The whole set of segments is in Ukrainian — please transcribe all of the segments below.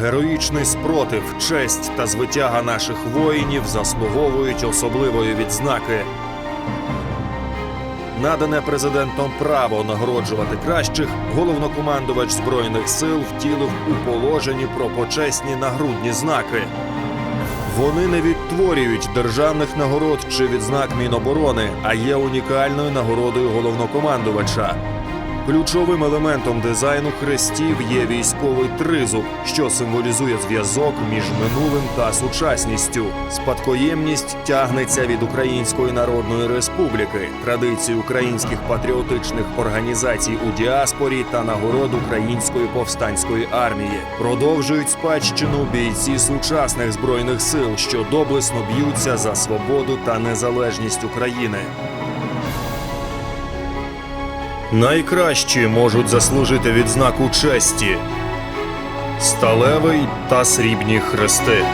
Героїчний спротив, честь та звитяга наших воїнів заслуговують особливої відзнаки. Надане президентом право нагороджувати кращих, головнокомандувач збройних сил втілив у положенні про почесні нагрудні знаки. Вони не відтворюють державних нагород чи відзнак Міноборони, а є унікальною нагородою головнокомандувача. Ключовим елементом дизайну хрестів є військовий тризуб, що символізує зв'язок між минулим та сучасністю. Спадкоємність тягнеться від Української Народної Республіки, традицій українських патріотичних організацій у діаспорі та нагород Української повстанської армії. Продовжують спадщину бійці сучасних збройних сил, що доблесно б'ються за свободу та незалежність України. Найкращі можуть заслужити відзнаку честі сталевий та срібні хрести.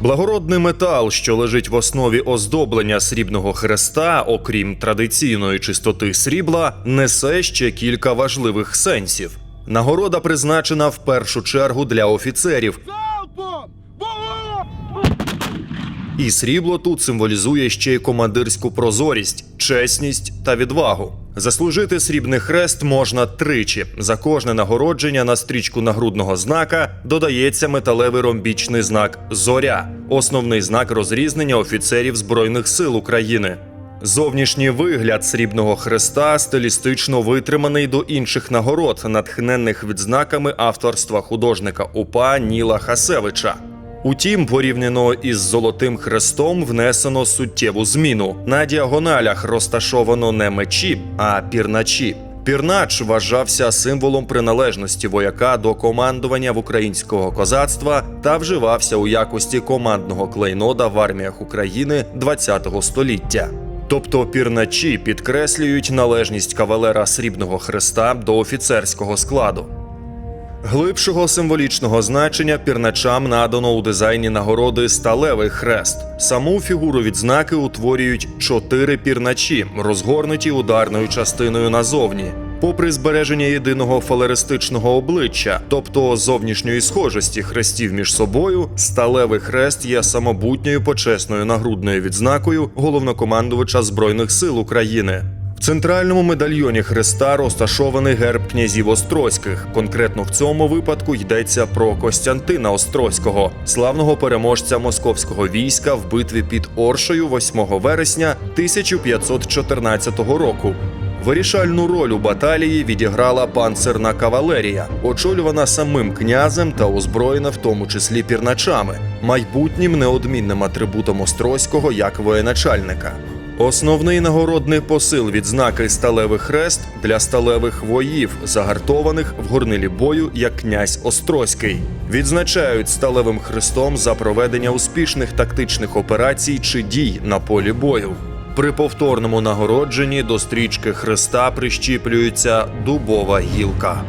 Благородний метал, що лежить в основі оздоблення срібного хреста, окрім традиційної чистоти срібла, несе ще кілька важливих сенсів. Нагорода призначена в першу чергу для офіцерів, І срібло тут символізує ще й командирську прозорість, чесність та відвагу. Заслужити срібний хрест можна тричі. За кожне нагородження на стрічку нагрудного знака додається металевий ромбічний знак Зоря, основний знак розрізнення офіцерів Збройних сил України. Зовнішній вигляд срібного хреста стилістично витриманий до інших нагород, натхненних відзнаками авторства художника УПА Ніла Хасевича. Утім, порівняно із золотим хрестом внесено суттєву зміну. На діагоналях розташовано не мечі, а пірначі. Пірнач вважався символом приналежності вояка до командування в українського козацтва та вживався у якості командного клейнода в арміях України ХХ століття. Тобто пірначі підкреслюють належність кавалера срібного хреста до офіцерського складу. Глибшого символічного значення пірначам надано у дизайні нагороди сталевий хрест. Саму фігуру відзнаки утворюють чотири пірначі, розгорнуті ударною частиною назовні. Попри збереження єдиного фалеристичного обличчя, тобто зовнішньої схожості хрестів між собою, сталевий хрест є самобутньою почесною нагрудною відзнакою головнокомандувача Збройних сил України. Центральному медальйоні хреста розташований герб князів Острозьких. Конкретно в цьому випадку йдеться про Костянтина Острозького, славного переможця московського війська в битві під Оршею 8 вересня 1514 року. Вирішальну роль у баталії відіграла панцирна кавалерія, очолювана самим князем та озброєна в тому числі пірначами, майбутнім неодмінним атрибутом Острозького як воєначальника. Основний нагородний посил відзнаки сталевий хрест для сталевих воїв, загартованих в горнилі бою як князь Острозький. Відзначають сталевим хрестом за проведення успішних тактичних операцій чи дій на полі бою. При повторному нагородженні до стрічки хреста прищіплюється дубова гілка.